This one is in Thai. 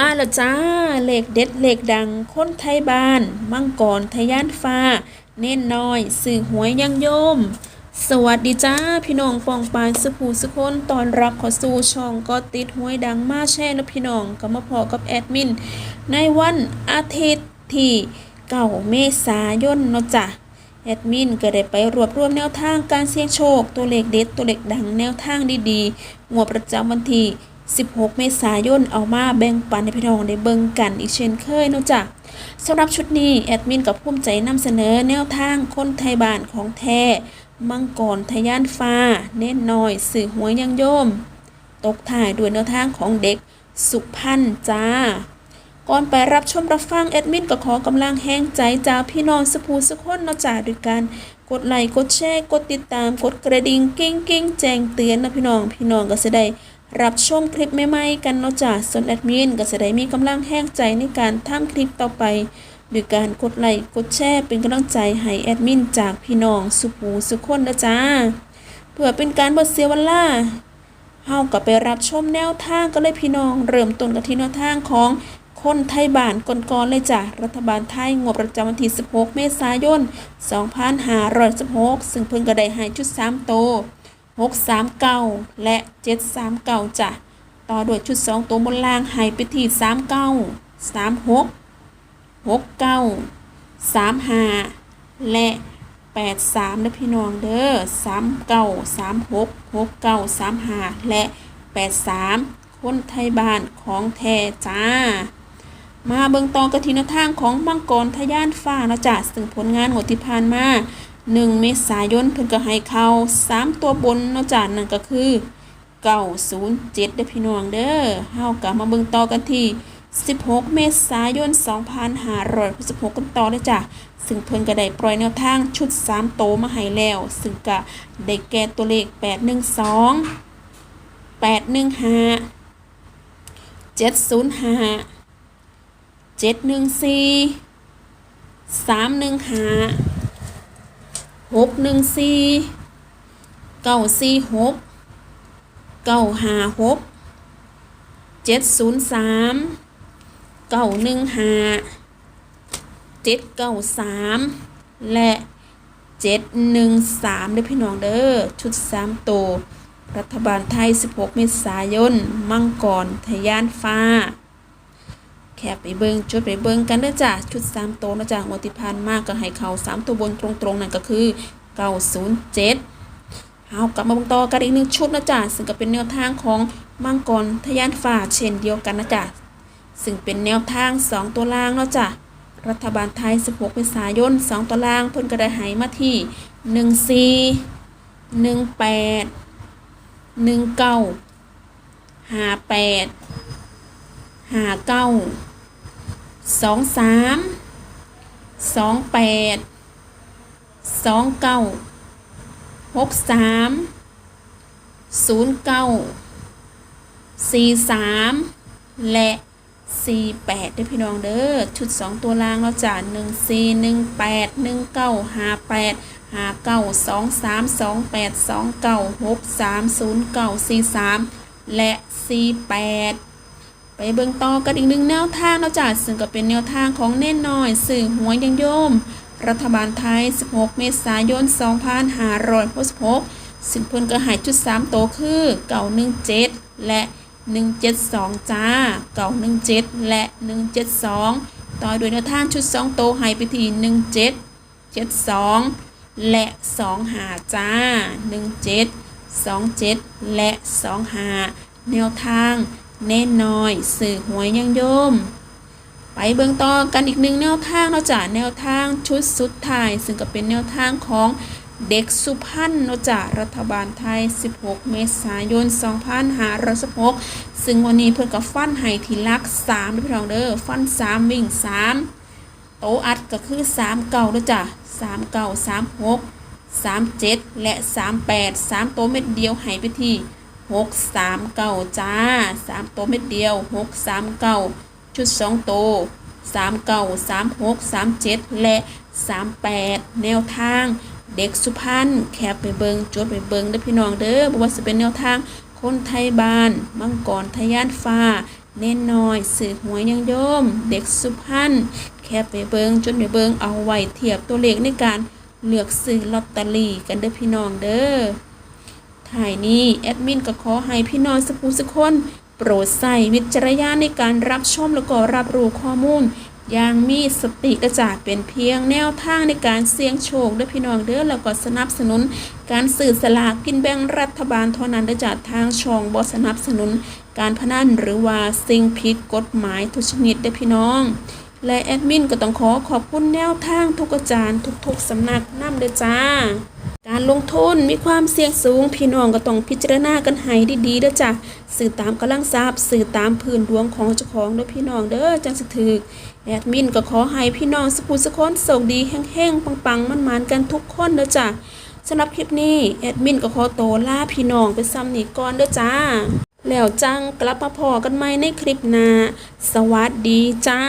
มาแล้วจ้าเลขเด็ดเลขดังคนไทยบ้าน มังกรทะยานฟ้า เน้นน้อย สื่อหวยยังโยม สวัสดีจ้า พี่น้องปองปายสุภูสุคนตอนรับขอสู่ช่องก็ติดหวยดังมาแช่นะพี่น้องก็มาพอกับแอดมิน ในวันอาทิตย์ที่เก้าเมษายนเนาะจ้ะแอดมินก็ได้ไปรวบรวมแนวทางการเสี่ยงโชค ตัวเลขเด็ดตัวเลขดังแนวทางดีๆงวดประจำวันที่ 16 เมษายนเอามาแบ่งปันให้พี่น้องได้เบิ่งกันอีกเช่นเคยเนาะจ้ะสำหรับชุดนี้แอดมินกับภูมิใจนำเสนอแนวทางคนไทยบ้านของแท้มังกรทะยานฟ้า เน้นน้อยสื่อหัวยังโยม ตกถ่ายด้วยแนวทางของเด็กสุพรรณจ้า ก่อนไปรับชมรับฟังแอดมินก็ขอกำลังแห้งใจจากพี่น้องสภูสคนเนาะจ้าด้วยการกดไลค์กดแชร์กดติดตามกดกระดิ่งกิ้งกิ้งแจ้งเตือนนะพี่น้องพี่น้องก็จะได้ รับชมคลิปใหม่ๆกันเนาะจ้าส่วนแอดมินก็จะได้มีกำลังแห้งใจในการทำคลิปต่อไปด้วยการกดไลค์กดแชร์เป็นกำลังใจให้แอดมินจากพี่น้องสุภูสุคนนะจ้าเพื่อเป็นการบ่เสียเวลาเฮาก็ไปรับชมแนวทางกันเลยพี่น้อง เริ่มต้นกันที่แนวทางของคนไทยบ้านก่อนๆเลยจ้ะรัฐบาลไทยงวดประจำวันที่ 16 เมษายน 2516 ซึ่งเพิ่งกระไดให้ชุด3โต 639 และ 739จ้ะต่อด้วยชุด 2 ตัวบนล่างให้ไปที่ 39 36 69 35 และ 83นะพี่น้องเด้อ39 36 69 35 และ 83 คนไทยบ้านของแท้จ้า มาเบิ่งต่อกันที่แนทางของมังกรทะยานฟ้านะจ๊ะซึ่งผลงานงวดที่ผ่านมา 1 เมษายนเพิ่นก็ให้เข้า3 ตัวบนนาะจ้ะนั่นก็คือ907เด้อพี่น้องเด้อเฮากลับมาเบิ่งต่อกันที่ 16 เมษายน 2566กันต่อเลยจ้ะซึ่งเพิ่นก็ได้ปล่อยแนวทางชุด 3 โตมาให้แล้ว ซึ่งก็ได้แก่ตัวเลข 812 815 705 714 315 หกหนึ่งสี่เก้าสี่หกเก้าห้าหกเจ็ดศูนย์สามเก้าหนึ่งห้าเจ็ดเก้าสามและเจ็ดหนึ่งสามเด้อพี่น้องเด้อชุดสามตัวรัฐบาลไทย 16 เมษายน มังกร ทยานฟ้า แคบไปเบิงจดไปเบิงกันเด้อจ้ะชุด3โตวนะจ้ะงวดที่ผ่านมากก็ให้เขา3ตัวบนตรงๆนั่นก็คือ 907เอากลับมาบิ่งต่อกันอีกหนึ่งชุดนะจ๊ะซึ่งก็เป็นแนวทางของมังกรทะยานฟ้าเช่นเดียวกันนะจ๊ะซึ่งเป็นแนวทาง 2 ตัวล่างเนาะจ๊ะรัฐบาลไทย 16เมษายน 2 ตัวล่างเพิ่นก็ได้หายมาที่ 14 18 19 58 59 23 28 29หกสามศูนย์เก้าสี่สามและสี่แปดด้วยพี่น้องเด้อชุดสองตัวล่างเราจ่าหนึ่งสี่หนึ่งแปดหนึ่งเก้าห้าแปดห้าเก้าสองสามสองแปดสองเก้าหกสามศูนย์เก้าสี่สามและสี่แปด ไปเบิ่งต่อกันอีกหนึ่งแนวทางเราจ่าซึ่งก็เป็นแนวทางของเน่นน้อยสื่อหัวยังโยม รัฐบาลไทย 16 เมษายน 2566ซึ่งเพิ่นก็หายจุด 3 โตคือ917 และ 172 จ้า917 และ 172 ต่อด้วยแนวทางชุด 2 โตหายไปที่17 72 และ25จ้า 17 27 และ25แนวทาง แน่น้อย สื่อหวยยังโยม ไปเบิ่งต่อกันอีกหนึ่งแนวทางเนาะจ้ะแนวทางชุดสุดท้าย ซึ่งก็เป็นแนวทางของเด็กสุพรรณเนาะจ้ะรัฐบาลไทย 16 เมษายน 2566 ซึ่งวันนี้เพิ่นก็ฟันให้ทีลัก 3 ด้วยพี่น้องเด้อ ฟัน 3 วิ่ง 3 โตอัดก็คือ 3 เก่าเด้อจ้ะ3 เก่า 3 6 3 7 และ 3 8 3 โตเม็ดเดียวให้ไปที่ 6 3 9จ้า3โตวเม็ดเดียว6 3 9ชุดสองโตสามเก้าสามหกสามเจ็ดและสามแปดแนวทางเด็กสุพรรณแคบไปเบิงจดไปเบิงเด้อพี่น้องเด้อบ่ว่าจะเป็นแนวทางคนไทยบ้าน มังกรทะยานฟ้า เน้นน้อยสื่อหวยยังโยม เด็กสุพรรณแค่ไปเบิงจนไปเบิงเอาไว้เทียบตัวเลขในการเลือกซื้อลอตเตอรี่กันเด้อพี่น้องเด้อ ถ่ายนี้แอดมินก็ขอให้พี่น้องสกผู้สกคน โปรดใส่วิจารณญาณในการรับชมแล้วก็รับรู้ข้อมูลอย่างมีสติกระจาดเป็นเพียงแนวทางในการเสี่ยงโชคด้อพี่น้องเด้อแล้วก็สนับสนุน การสื่อสลากกินแบ่งรัฐบาลเท่านั้นได้จากทางช่องบสนับสนุน การพนันหรือว่าสิ่งผิดกฎหมายทุกชนิดเด้อพี่น้อง และแอดมินก็ต้องขอขอบคุณแนวทางทุกอาจารย์ทุกๆสำนักนำเด้อจ้า การลงทุนมีความเสี่ยงสูง พี่น้องก็ต้องพิจารณากันให้ดีๆเด้อจ้ะสื่อตามกำลังทรัพย์สื่อตามพื้นดวงของเจ้าของเด้อพี่น้องเด้อจังสิถึกแอดมินก็ขอให้พี่น้องสุขุสุขคนโชคดีแห้งๆปังๆมันๆกันทุกคนเด้อจ้ะสำหรับคลิปนี้แอดมินก็ขอโตวลาพี่น้องไปซ้ำนี่ก่อนเด้อจ้า แล้วจังกลับมาพอกันใหม่ในคลิปหน้าสวัสดีจ้า